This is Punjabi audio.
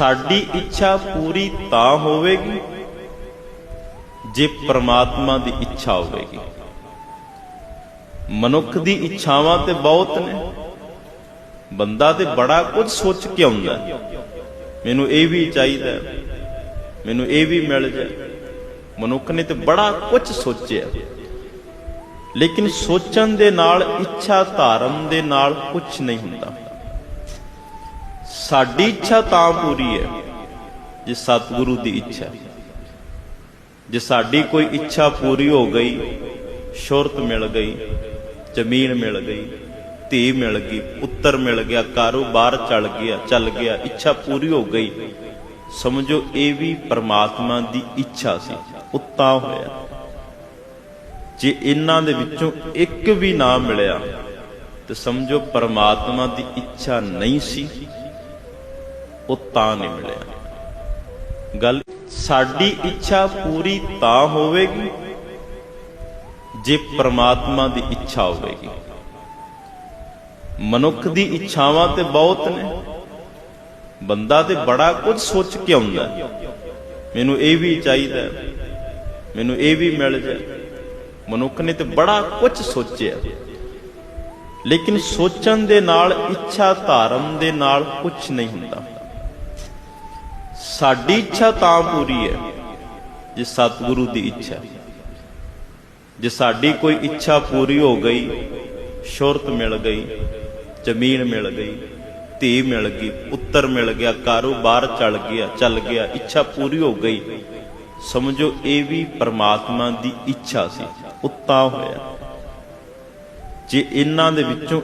ਸਾਡੀ ਇੱਛਾ ਪੂਰੀ ਤਾਂ ਹੋਵੇਗੀ ਜੇ ਪ੍ਰਮਾਤਮਾ ਦੀ ਇੱਛਾ ਹੋਵੇਗੀ। ਮਨੁੱਖ ਦੀ ਇੱਛਾਵਾਂ ਤੇ ਬਹੁਤ ਨੇ। ਬੰਦਾ ਤੇ ਬੜਾ ਕੁਝ ਸੋਚ ਕੇ ਆਉਂਦਾ ਮੈਨੂੰ ਇਹ ਵੀ ਚਾਹੀਦਾ ਮੈਨੂੰ ਇਹ ਵੀ ਮਿਲ ਜਾਏ। ਮਨੁੱਖ ਨੇ ਤੇ ਬੜਾ ਕੁਝ ਸੋਚਿਆ। ਲੇਕਿਨ ਸੋਚਣ ਦੇ ਨਾਲ, ਇੱਛਾ ਧਾਰਨ ਦੇ ਨਾਲ ਕੁਝ ਨਹੀਂ ਹੁੰਦਾ। ਸਾਡੀ ਇੱਛਾ ਤਾਂ ਪੂਰੀ ਹੈ, ਜੇ ਸਤਿਗੁਰੂ ਦੀ ਇੱਛਾ। ਜੇ ਸਾਡੀ ਕੋਈ ਇੱਛਾ ਪੂਰੀ ਹੋ ਗਈ, ਸ਼ੁਰਤ ਮਿਲ ਗਈ, ਜ਼ਮੀਨ ਮਿਲ ਗਈ, ਧੀ ਮਿਲ ਗਈ, ਪੁੱਤਰ ਮਿਲ ਗਿਆ, ਕਾਰੋਬਾਰ ਚੱਲ ਗਿਆ ਚੱਲ ਗਿਆ, ਇੱਛਾ ਪੂਰੀ ਹੋ ਗਈ, ਸਮਝੋ ਇਹ ਵੀ ਪਰਮਾਤਮਾ ਦੀ ਇੱਛਾ ਸੀ ਉੱਤਾ ਹੋਇਆ। ਜੇ ਇਹਨਾਂ ਦੇ ਵਿੱਚੋਂ ਇੱਕ ਵੀ ਨਾ ਮਿਲਿਆ, ਤੇ ਸਮਝੋ ਪਰਮਾਤਮਾ ਦੀ ਇੱਛਾ ਨਹੀਂ ਸੀ। ਉਹ ਤਾਂ ਨਹੀਂ ਮਿਲਿਆ। ਗੱਲ, ਸਾਡੀ ਇੱਛਾ ਪੂਰੀ ਤਾਂ ਹੋਵੇਗੀ ਜੇ ਪ੍ਰਮਾਤਮਾ ਦੀ ਇੱਛਾ ਹੋਵੇਗੀ। ਮਨੁੱਖ ਦੀ ਇੱਛਾਵਾਂ ਤੇ ਬਹੁਤ ਨੇ। ਬੰਦਾ ਤੇ ਬੜਾ ਕੁਝ ਸੋਚ ਕੇ ਆਉਂਦਾ ਮੈਨੂੰ ਇਹ ਵੀ ਚਾਹੀਦਾ ਮੈਨੂੰ ਇਹ ਵੀ ਮਿਲ ਜਾਏ। ਮਨੁੱਖ ਨੇ ਤੇ ਬੜਾ ਕੁਝ ਸੋਚਿਆ। ਲੇਕਿਨ ਸੋਚਣ ਦੇ ਨਾਲ, ਇੱਛਾ ਧਾਰਨ ਦੇ ਨਾਲ ਕੁਝ ਨਹੀਂ ਹੁੰਦਾ। ਸਾਡੀ ਇੱਛਾ ਤਾਂ ਪੂਰੀ ਹੈ, ਜੇ ਸਤਿਗੁਰੂ ਦੀ ਇੱਛਾ। ਜੇ ਸਾਡੀ ਕੋਈ ਇੱਛਾ ਪੂਰੀ ਹੋ ਗਈ, ਸ਼ੁਰਤ ਮਿਲ ਗਈ, ਜ਼ਮੀਨ ਮਿਲ ਗਈ, ਧੀ ਮਿਲ ਗਈ, ਪੁੱਤਰ ਮਿਲ ਗਿਆ, ਕਾਰੋਬਾਰ ਚੱਲ ਗਿਆ ਚੱਲ ਗਿਆ, ਇੱਛਾ ਪੂਰੀ ਹੋ ਗਈ, ਸਮਝੋ ਇਹ ਵੀ ਪਰਮਾਤਮਾ ਦੀ ਇੱਛਾ ਸੀ ਉੱਤਾ ਹੋਇਆ। ਜੇ ਇਹਨਾਂ ਦੇ ਵਿੱਚੋਂ